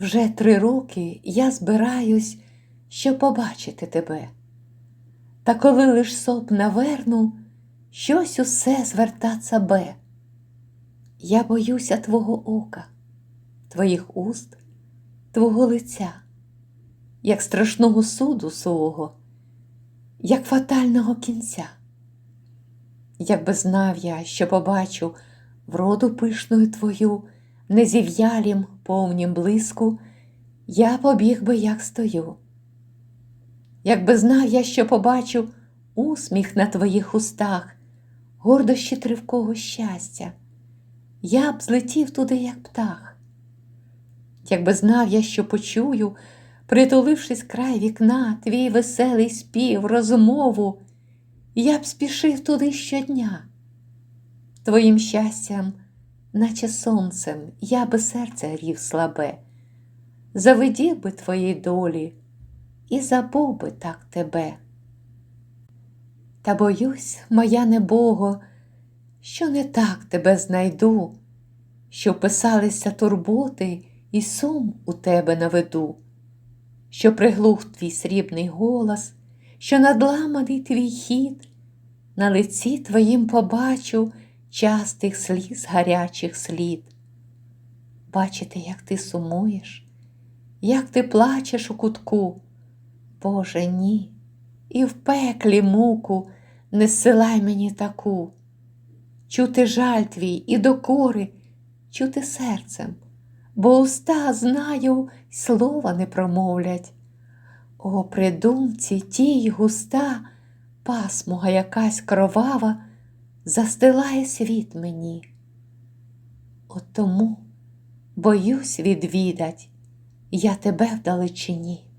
Вже три роки я збираюсь, щоб побачити тебе. Та коли лиш соп наверну, щось усе звертаться бе. Я боюся твого ока, твоїх уст, твого лиця, як страшного суду свого, як фатального кінця. Якби знав я, що побачу вроду пишною твою, незів'ялім повнім блиску, я побіг би, як стою. Якби знав я, що побачу усміх на твоїх устах, гордощі тривкого щастя, я б злетів туди, як птах. Якби знав я, що почую, притулившись край вікна, твій веселий спів, розмову, я б спішив туди щодня. Твоїм щастям, наче сонцем, я би серце грів слабе, завидів би твоїй долі і забув би так тебе. Та боюсь, моя небого, що не так тебе знайду, що вписалися турботи і сум у тебе наведу, що приглух твій срібний голос, що надламаний твій хід, на лиці твоїм побачу частих сліз гарячих слід. Бачити, як ти сумуєш, як ти плачеш у кутку. Боже, ні, і в пеклі муку не зсилай мені таку. Чути жаль твій і докори, чути серцем, бо уста, знаю, слова не промовлять. О, при думці тій густа пасмуга якась кровава застилає світ мені. От тому боюсь відвідать я тебе вдалечині.